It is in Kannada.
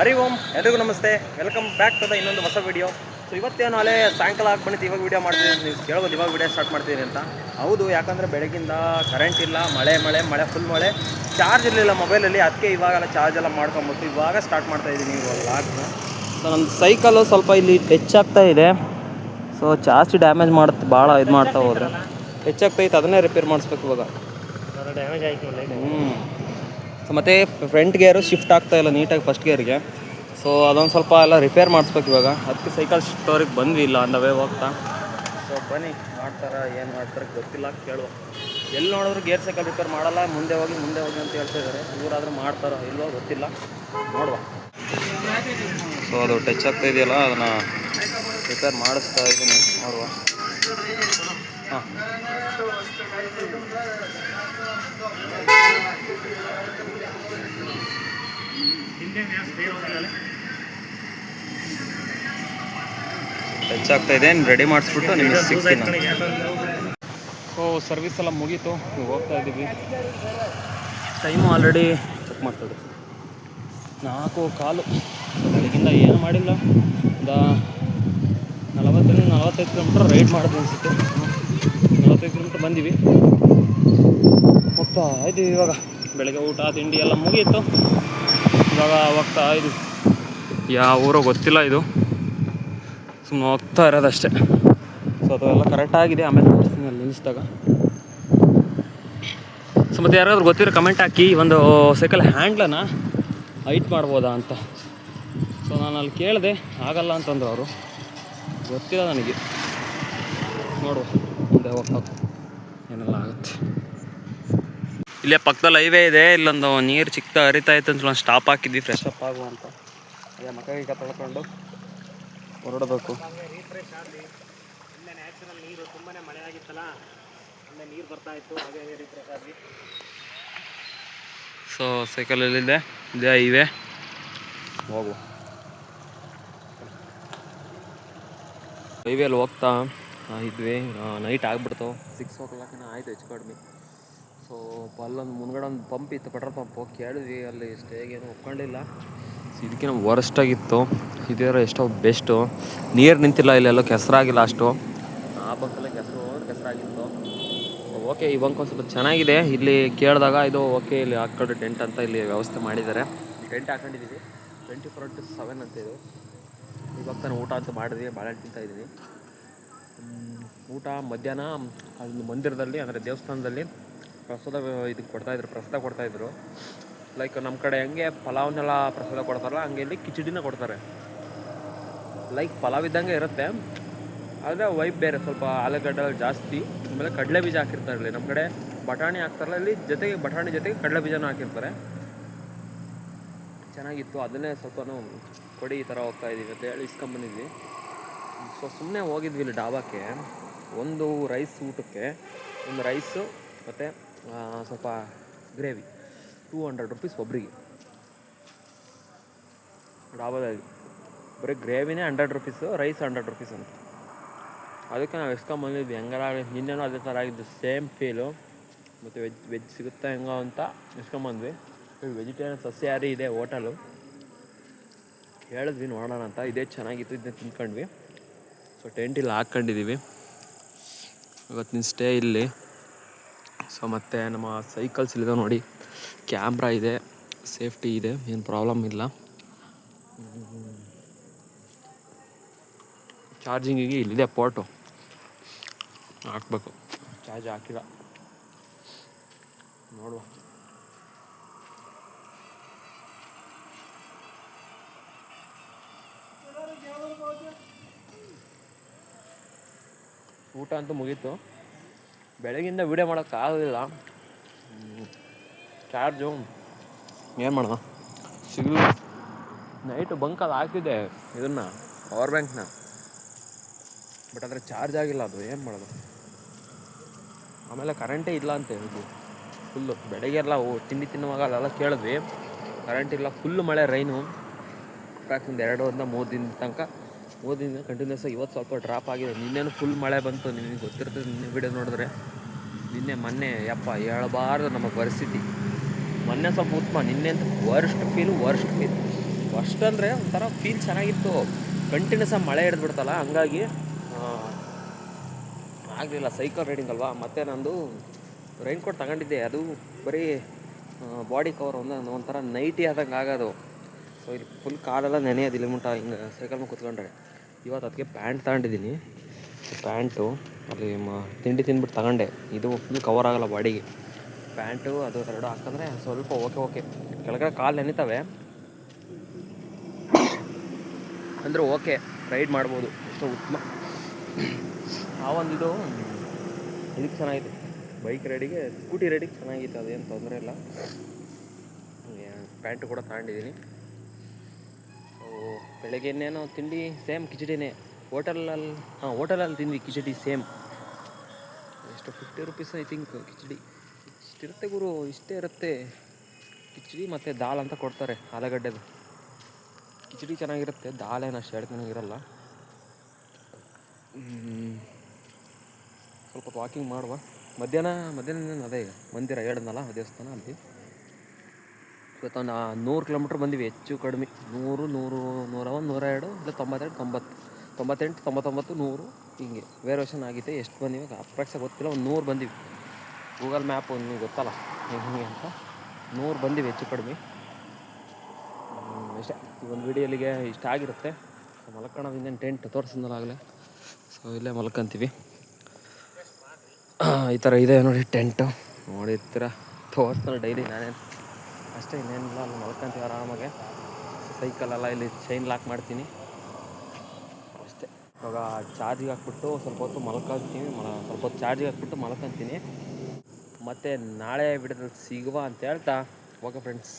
ಹರಿ ಓಂ ಎಲ್ರಿಗೂ ನಮಸ್ತೆ. ವೆಲ್ಕಮ್ ಬ್ಯಾಕ್ ಟು ದ ಇನ್ನೊಂದು ಹೊಸ ವೀಡಿಯೋ ಸೊ ಇವತ್ತೇನು ನಾಳೆ ಸಾಯಂಕಾಲ ಹಾಕಿ ಬಂದಿದ್ದು ಇವಾಗ ವೀಡಿಯೋ ಮಾಡ್ತೀನಿ ನೀವು ಕೇಳ್ಬೋದು ಇವಾಗ ವೀಡಿಯೋ ಸ್ಟಾರ್ಟ್ ಮಾಡ್ತೀನಿ ಅಂತ. ಹೌದು ಯಾಕಂದರೆ ಬೆಳಗಿಂದ ಕರೆಂಟ್ ಇಲ್ಲ ಮಳೆ ಮಳೆ ಮಳೆ ಫುಲ್ ಮಳೆ. ಚಾರ್ಜ್ ಇರಲಿಲ್ಲ ಮೊಬೈಲಲ್ಲಿ ಅದಕ್ಕೆ ಇವಾಗೆಲ್ಲ ಚಾರ್ಜ್ ಎಲ್ಲ ಮಾಡ್ಕೊಂಬಿಟ್ಟು ಇವಾಗ ಸ್ಟಾರ್ಟ್ ಮಾಡ್ತಾ ಇದ್ದೀನಿ ಇವಾಗ ಲಾಕ್ನ ಸೊ ನನ್ನ ಸೈಕಲ್ಲು ಸ್ವಲ್ಪ ಇಲ್ಲಿ ಟಚ್ ಆಗ್ತಾ ಇದೆ. ಸೊ ಜಾಸ್ತಿ ಡ್ಯಾಮೇಜ್ ಮಾಡುತ್ತೆ ಭಾಳ ಇದು ಮಾಡ್ತಾ ಹೋದ್ರೆ ಟಚ್ ಆಗ್ತೈತೆ ಅದನ್ನೇ ರಿಪೇರ್ ಮಾಡಿಸ್ಬೇಕು ಇವಾಗ. ಡ್ಯಾಮೇಜ್ ಆಯಿತು ಹ್ಞೂ ಸೊ ಮತ್ತು ಫ್ರಂಟ್ ಗೇರು ಶಿಫ್ಟ್ ಆಗ್ತಾ ಇಲ್ಲ ನೀಟಾಗಿ ಫಸ್ಟ್ ಗೇರ್ಗೆ ಸೊ ಅದೊಂದು ಸ್ವಲ್ಪ ಎಲ್ಲ ರಿಪೇರ್ ಮಾಡಿಸ್ಬೇಕು ಇವಾಗ. ಅದಕ್ಕೆ ಸೈಕಲ್ ಸ್ಟೋರಿಗೆ ಬಂದ್ವಿ ಇಲ್ಲ ಅಂದ ವೇ ಹೋಗ್ತಾ. ಸೊ ಬನ್ನಿ ಮಾಡ್ತಾರಾ ಏನು ಮಾಡ್ತಾರೆ ಗೊತ್ತಿಲ್ಲ ಕೇಳುವ. ಎಲ್ಲಿ ನೋಡಿದ್ರು ಗೇರ್ ಸೈಕಲ್ ರಿಪೇರ್ ಮಾಡಲ್ಲ ಮುಂದೆ ಹೋಗಿ ಮುಂದೆ ಹೋಗಿ ಅಂತ ಹೇಳ್ತಾ ಇದ್ದಾರೆ ಇವರಾದ್ರೂ ಮಾಡ್ತಾರೋ ಇಲ್ವೋ ಗೊತ್ತಿಲ್ಲ. ನೋಡುವ. ಸೊ ಅದು ಟಚ್ ಆಗ್ತಾ ಇದೆಯಲ್ಲ ಅದನ್ನು ರಿಪೇರ್ ಮಾಡಿಸ್ತಾ ಇದ್ದೀನಿ. ನೋಡುವ. ಹಾಂ. ಆಗ್ತಾ ಇದೆ. ರೆಡಿ ಮಾಡಿಸ್ಬಿಟ್ಟು ನಿಮಗೆ ಸಿಗ್ತೀನಿ. ಸೊ ಸರ್ವಿಸ್ ಎಲ್ಲ ಮುಗೀತು. ನೀವು ಹೋಗ್ತಾ ಇದ್ದೀವಿ ಟೈಮು ಆಲ್ರೆಡಿ ಚೆಕ್ ಮಾಡ್ತದೆ. ನಾಲ್ಕು ಕಾಲು. ಬೆಳಗಿಂದ ಏನು ಮಾಡಿಲ್ಲ. ಒಂದು ನಲವತ್ತರಿಂದ ನಲವತ್ತೈದು ಕಿಲೋಮೀಟ್ರ್ ರೈಡ್ ಮಾಡಿದ್ವಿ ಅನಿಸುತ್ತೆ. ನಲವತ್ತೈದು ಕಿಲೋಮೀಟ್ರ್ ಬಂದೀವಿ. ಹೋಗ್ತಾ ಇದ್ದೀವಿ ಇವಾಗ. ಬೆಳಗ್ಗೆ ಊಟ ತಿಂಡಿ ಎಲ್ಲ ಮುಗೀತು. ಇವಾಗ ಹೋಗ್ತಾ ಇದು ಯಾವ ಊರೋ ಗೊತ್ತಿಲ್ಲ ಇದು. ಸುಮ್ಮನೆ ಹೋಗ್ತಾ ಇರೋದಷ್ಟೇ ಸೊ ಅದು ಎಲ್ಲ ಕರೆಕ್ಟಾಗಿದೆ ಆಮೇಲೆ ತೋರಿಸ್ತೀನಿ ಅಲ್ಲಿ ನಿಲ್ಲಿಸಿದಾಗ ಸೊ ಮತ್ತು ಯಾರಾದ್ರೂ ಗೊತ್ತಿರೋ ಕಮೆಂಟ್ ಹಾಕಿ. ಒಂದು ಸೈಕಲ್ ಹ್ಯಾಂಡ್ಲನ್ನು ಹೈಟ್ ಮಾಡ್ಬೋದಾ ಅಂತ. ಸೊ ನಾನು ಅಲ್ಲಿ ಕೇಳಿದೆ. ಆಗಲ್ಲ ಅಂತಂದ್ರು ಅವರು. ಗೊತ್ತಿಲ್ಲ ನನಗೆ. ನೋಡುವ. ಮುಂದೆ ಹೋಗ್ತಾ. ಏನೆಲ್ಲ ಆಗುತ್ತೆ. ಇಲ್ಲೇ ಪಕ್ಕದಲ್ಲಿ ಹೈವೇ ಇದೆ, ಇಲ್ಲೊಂದು ನೀರು ಚಿಕ್ಕ ಹರಿತಾ ಇತ್ತು ಅಂತ ಒಂದು ಸ್ಟಾಪ್ ಹಾಕಿದ್ವಿ ಫ್ರೆಶ್ ಅಪ್ ಆಗುವಂತ. ಅದೇ ಮಕ್ಕ ಈಗ ತೊಳ್ಕೊಂಡು ಹೊರಡಬೇಕು. ನೀರು ತುಂಬಾನೇ ಮಳೆ ಅಲ್ಲೇ ನೀರು ಬರ್ತಾ ಸೊ ಸೈಕಲ್ ಇದೇ ಹೈವೇ ಹೋಗು. ಹೈವೇಲಿ ಹೋಗ್ತಾ ಇದ್ವಿ. ನೈಟ್ ಆಗ್ಬಿಡ್ತು. ಸಿಕ್ಸ್ ಓ ಕ್ಲಾಕಿನ ಆಯ್ತು ಹೆಚ್ಚು ಕಡಿಮೆ ಸೊ ಅಲ್ಲೊಂದು ಮುಂದ್ಗಡೆ ಒಂದು ಪಂಪ್ ಇತ್ತು, ಪೆಟ್ರೋಲ್ ಪಂಪು. ಕೇಳಿದ್ವಿ, ಅಲ್ಲಿ ಸ್ಟೇಗೇನು ಒಪ್ಕೊಂಡಿಲ್ಲ. ಸೊ ಇದಕ್ಕಿಂತ ವರ್ಸ್ಟ್ ಆಗಿತ್ತು. ಇದೇ ಎಷ್ಟೋ ಬೆಸ್ಟು ನೀರು ನಿಂತಿಲ್ಲ, ಇಲ್ಲೆಲ್ಲೋ ಕೆಸರಾಗಿಲ್ಲ ಅಷ್ಟು. ಆ ಬಂಕಲ್ಲ ಕೆಸರು, ಕೆಸರಾಗಿತ್ತು. ಓಕೆ ಈ ಬಂಕ್ ಒಂದು ಸ್ವಲ್ಪ ಚೆನ್ನಾಗಿದೆ. ಇಲ್ಲಿ ಕೇಳಿದಾಗ ಇದು ಓಕೆ ಇಲ್ಲಿ ಹಾಕೊಂಡು ಟೆಂಟ್ ಅಂತ ಇಲ್ಲಿ ವ್ಯವಸ್ಥೆ ಮಾಡಿದ್ದಾರೆ. ಟೆಂಟ್ ಹಾಕೊಂಡಿದ್ದೀವಿ. ಟ್ವೆಂಟಿ ಫೋರ್ ಟು ಸೆವೆನ್ ಅಂತ ಇದು. ಇವಾಗ ತಾನು ಊಟ ಅಂತ ಮಾಡಿದ್ವಿ, ಬಾಳೆ ತಿಂತಾ ಇದ್ದೀವಿ. ಊಟ ಮಧ್ಯಾಹ್ನ ಅಲ್ಲಿ ಮಂದಿರದಲ್ಲಿ, ಅಂದರೆ ದೇವಸ್ಥಾನದಲ್ಲಿ. ಪ್ರಸಾದ ಇದಕ್ಕೆ ಕೊಡ್ತಾಯಿದ್ರು ಪ್ರಸಾದ ಕೊಡ್ತಾಯಿದ್ರು ಲೈಕ್ ನಮ್ಮ ಕಡೆ ಹೆಂಗೆ ಪಲಾವ್ನೆಲ್ಲ ಪ್ರಸಾದ ಕೊಡ್ತಾರಲ್ಲ ಹಂಗೆ ಇಲ್ಲಿ ಕಿಚಡಿನ ಕೊಡ್ತಾರೆ. ಲೈಕ್ ಪಲಾವ್ ಇದ್ದಂಗೆ ಇರುತ್ತೆ. ಆದರೆ ವೈಬ್ ಬೇರೆ, ಸ್ವಲ್ಪ ಆಲೂಗಡ್ಡೆ ಜಾಸ್ತಿ, ಆಮೇಲೆ ಕಡಲೆ ಬೀಜ ಹಾಕಿರ್ತಾರೆ ಇಲ್ಲಿ. ನಮ್ಮ ಕಡೆ ಬಟಾಣಿ ಹಾಕ್ತಾರಲ್ಲ, ಇಲ್ಲಿ ಜೊತೆಗೆ ಬಟಾಣಿ ಜೊತೆಗೆ ಕಡಲೆ ಬೀಜನೂ ಹಾಕಿರ್ತಾರೆ. ಚೆನ್ನಾಗಿತ್ತು. ಅದನ್ನೇ ಸ್ವಲ್ಪ ಕೊಡಿ ಈ ಥರ ಹೋಗ್ತಾ ಇದ್ದೀವಿ ಅಂತ ಹೇಳಿ ಇಸ್ಕೊಂಬಂದಿದ್ವಿ ಸೊ ಸುಮ್ಮನೆ ಹೋಗಿದ್ವಿ ಇಲ್ಲಿ ಡಾಬಾಕ್ಕೆ. ಒಂದು ರೈಸ್ ಊಟಕ್ಕೆ, ಒಂದು ರೈಸು ಮತ್ತು ಸ್ವಲ್ಪ ಗ್ರೇವಿ. ಟೂ ಹಂಡ್ರೆಡ್ ರುಪೀಸ್ ಒಬ್ರಿಗೆ ಡಾಬಾದಲ್ಲಿ ಬರೀ ಗ್ರೇವಿನೇ hundred rupees rice hundred rupees ಅಂತ. ಅದಕ್ಕೆ ನಾವು ಎಸ್ಕೊಂಬಂದಿದ್ವಿ ಹೆಂಗಾರ ನಿನ್ನೆನೂ ಅದೇ ಥರ ಆಗಿದ್ದು ಸೇಮ್ ಫೀಲು ಮತ್ತು ವೆಜ್ ವೆಜ್ ಸಿಗುತ್ತಾ ಹೆಂಗೋ ಅಂತ ಎಸ್ಕೊಂಬಂದ್ವಿ ವೆಜಿಟೇರಿಯನ್ ಸಸ್ಯಾಹಾರಿ ಇದೆ ಹೋಟಲು ಹೇಳಿದ್ವಿ, ನೋಡೋಣ ಅಂತ. ಇದೇ ಚೆನ್ನಾಗಿತ್ತು ಇದನ್ನ ತಿನ್ಕೊಂಡ್ವಿ ಸೊ ಟೆಂಟ್ ಇಲ್ಲಿ ಹಾಕ್ಕೊಂಡಿದ್ದೀವಿ ಇವತ್ತಿನ ಸ್ಟೇ ಇಲ್ಲಿ. ಸೊ ಮತ್ತು ನಮ್ಮ ಸೈಕಲ್ಸ್ ಇಲ್ಲಿದೆ ನೋಡಿ. ಕ್ಯಾಮ್ರಾ ಇದೆ ಸೇಫ್ಟಿ ಇದೆ, ಏನು ಪ್ರಾಬ್ಲಮ್ ಇಲ್ಲ. ಚಾರ್ಜಿಂಗಿಗೆ ಇಲ್ಲಿದೆ ಪೋರ್ಟು ಹಾಕ್ಬೇಕು. ಚಾರ್ಜ್ ಹಾಕಿಲ್ಲ ನೋಡುವ. ಊಟ ಅಂತೂ ಮುಗೀತು. ಬೆಳಗಿಂದ ವೀಡಿಯೋ ಮಾಡೋಕ್ಕಾಗಲಿಲ್ಲ ಆಗೋದಿಲ್ಲ. ಚಾರ್ಜು ಏನು ಮಾಡೋಣ ಸಿಗಲಿಲ್ಲ ನೈಟು ಬಂಕಲ್ಲಿ ಹಾಕಿದ್ದೆ ಇದನ್ನು ಪವರ್ ಬ್ಯಾಂಕ್ನ ಬಟ್ ಆದರೆ ಚಾರ್ಜ್ ಆಗಿಲ್ಲ ಅದು ಏನು ಮಾಡೋದು? ಆಮೇಲೆ ಕರೆಂಟೇ ಇಲ್ಲ ಅಂತ ಹೇಳಿದ್ವಿ ಫುಲ್ಲು ಬೆಳಗ್ಗೆ ಎಲ್ಲ ಓ ತಿಂಡಿ ತಿನ್ನುವಾಗ ಅಲ್ಲೆಲ್ಲ ಕೇಳಿದ್ವಿ. ಕರೆಂಟ್ ಇಲ್ಲ ಫುಲ್ ಮಳೆ ರೈನು ಪ್ರಾಕ್ಸಿಂದ ಒಂದು ಎರಡರಿಂದ ಮೂರು ದಿನ ತನಕ ಮೂರು ಕಂಟಿನ್ಯೂಸ್ ಆಗಿ ಇವತ್ತು ಸ್ವಲ್ಪ ಡ್ರಾಪ್ ಆಗಿದೆ. ನಿನ್ನೆನೂ ಫುಲ್ ಮಳೆ ಬಂತು. ನಿನಗೆ ಗೊತ್ತಿರ್ತದೆ, ನಿನ್ನೆ ವಿಡಿಯೋ ನೋಡಿದ್ರೆ. ನಿನ್ನೆ ಮೊನ್ನೆ, ಯಪ್ಪ, ಹೇಳಬಾರ್ದು ನಮ್ಮ ಪರಿಸ್ಥಿತಿ. ಮೊನ್ನೆ ಸ್ವಲ್ಪ ಉತ್ತಮ, ನಿನ್ನೆ ಅಂತ worst feel worst feel worst ಅಂದರೆ ಒಂಥರ ಫೀಲ್ ಚೆನ್ನಾಗಿತ್ತು. ಕಂಟಿನ್ಯೂಸ್ ಆಗಿ ಮಳೆ ಹಿಡಿದ್ಬಿಡ್ತಲ್ಲ, ಹಂಗಾಗಿ ಆಗಲಿಲ್ಲ. ಸೈಕಲ್ ರೈಡಿಂಗ್ ಅಲ್ವಾ? ಮತ್ತು ನಂದು ರೈನ್ ಕೋಟ್ ತಗೊಂಡಿದ್ದೆ. ಅದು ಬರೀ ಬಾಡಿ ಕವರ್ ಒಂದು ಒಂಥರ ನೈಟಿ ಆದಂಗೆ ಆಗೋದು. ಸೊ ಇಲ್ಲಿ ಫುಲ್ ಕಾಲೆಲ್ಲ ನೆನೆಯೋದಿಲ್ಲ ಮುಟ್ಟ ಹಿಂಗೆ ಸೈಕಲ್ ಮೇಲೆ ಕೂತ್ಕೊಂಡ್ರೆ. ಇವತ್ತು ಅದಕ್ಕೆ ಪ್ಯಾಂಟ್ ತಗೊಂಡಿದ್ದೀನಿ. ಪ್ಯಾಂಟು, ಅಲ್ಲಿ ಮ, ತಿಂಡಿ ತಿಂದ್ಬಿಟ್ಟು ತಗೊಂಡೆ. ಇದು ಫುಲ್ ಕವರ್ ಆಗಲ್ಲ ಬಾಡಿಗೆ. ಪ್ಯಾಂಟು, ಅದು ಎರಡು ಹಾಕಂದ್ರೆ ಸ್ವಲ್ಪ ಓಕೆ ಓಕೆ ಕೆಳಗಡೆ ಕಾಲು ನೆನಿತಾವೆ. ಅಂದರೆ ಓಕೆ ರೈಡ್ ಮಾಡ್ಬೋದು. ಸೊ ಉತ್ತಮ. ಆ ಒಂದು ಇದು, ಇದಕ್ಕೆ ಚೆನ್ನಾಗಿದೆ ಬೈಕ್ ರೈಡಿಗೆ ಸ್ಕೂಟಿ ರೈಡಿಗೆ ಚೆನ್ನಾಗಿತ್ತು ಅದೇನು ತೊಂದರೆ ಇಲ್ಲ. ಪ್ಯಾಂಟು ಕೂಡ ತಗೊಂಡಿದ್ದೀನಿ. ಬೆಳಗ್ಗೆ ಇನ್ನೇನು ತಿಂಡಿ ಸೇಮ್ ಕಿಚಡಿನೇ. ಹೋಟೆಲಲ್ಲಿ, ಹಾಂ, ಹೋಟೆಲಲ್ಲಿ ತಿಂದ್ವಿ, ಕಿಚಡಿ ಸೇಮ್ ಎಷ್ಟು fifty rupees I think khichdi. ಇಷ್ಟಿರುತ್ತೆ ಗುರು, ಇಷ್ಟೇ ಇರುತ್ತೆ. ಕಿಚಡಿ ಮತ್ತು ದಾಲ್ ಅಂತ ಕೊಡ್ತಾರೆ, ಆಲೂಗಡ್ಡೆದು. ಕಿಚಡಿ ಚೆನ್ನಾಗಿರುತ್ತೆ, ದಾಲ್ ಏನು ಅಷ್ಟು ಹೇಳ್ಕೊಳಂಗಿರಲ್ಲ ಹ್ಮ್. ಸ್ವಲ್ಪ ವಾಕಿಂಗ್ ಮಾಡುವ. ಮಧ್ಯಾಹ್ನ ಮಧ್ಯಾಹ್ನ ಅದೇ ಈಗ, ಮಂದಿರ ಹೇಳಿದ್ನಲ್ಲ ದೇವಸ್ಥಾನ ಅಲ್ಲಿ. ಇವತ್ತೊಂದು ನೂರು ಕಿಲೋಮೀಟ್ರ್ ಬಂದಿವಿ. ಹೆಚ್ಚು ಕಡಿಮೆ. ನೂರು ನೂರು ನೂರ ಒಂದು ನೂರ ಎರಡು ಇಲ್ಲ ತೊಂಬತ್ತೆರಡು, ತೊಂಬತ್ತು. ತೊಂಬತ್ತೆಂಟು, ತೊಂಬತ್ತೊಂಬತ್ತು, ನೂರು, ಹಿಂಗೆ. ವೇರಿಯೇಷನ್ ಆಗಿದೆ. ಎಷ್ಟು ಬಂದಿವೆ ಅಪ್ರಾಕ್ಸ ಗೊತ್ತಿಲ್ಲ. ಒಂದು ನೂರು ಬಂದಿವಿ. ಗೂಗಲ್ ಮ್ಯಾಪ್ ಒಂದು ಗೊತ್ತಲ್ಲ? ಹೆಂಗೆ ಅಂತ. ನೂರು ಬಂದಿವಿ ಹೆಚ್ಚು ಕಡಿಮೆ. ಇಷ್ಟೇ ಈ ಒಂದು ವಿಡಿಯೋಲಿಗೆ ಇಷ್ಟ ಆಗಿರುತ್ತೆ. ಇನ್ನೇನು ಟೆಂಟ್ ತೋರಿಸಿದ್ನಲ್ಲ ಆಗಲೇ ಸೊ, ಇಲ್ಲೇ ಮಲ್ಕೊಂತೀವಿ. ಈ ಥರ ಇದೆ ನೋಡಿ, ಟೆಂಟು. ನೋಡಿರ್ತೀರ? ತೋರಿಸ್ತಾರೆ ಡೈಲಿ ನಾನೇನು. ಅಷ್ಟೇ, ಇನ್ನೇನಿಲ್ಲ, ಅಲ್ಲಿ ಮಲ್ಕೊಂತೀವಿ ಆರಾಮಾಗೆ. ಸೈಕಲೆಲ್ಲ ಇಲ್ಲಿ ಚೈನ್ ಲಾಕ್ ಮಾಡ್ತೀನಿ. ಅಷ್ಟೇ. ಇವಾಗ ಚಾರ್ಜಿಗೆ ಹಾಕ್ಬಿಟ್ಟು ಸ್ವಲ್ಪ ಹೊತ್ತು ಮಲ್ಕೊತೀನಿ. ಮಲ, ಸ್ವಲ್ಪ ಹೊತ್ತು ಚಾರ್ಜಿಗೆ ಹಾಕ್ಬಿಟ್ಟು ಮಲ್ಕೊತೀನಿ. ಮತ್ತು ನಾಳೆ ವಿಡಿಯೋದಲ್ಲಿ ಸಿಗುವ ಅಂತ ಹೇಳ್ತಾ. Okay friends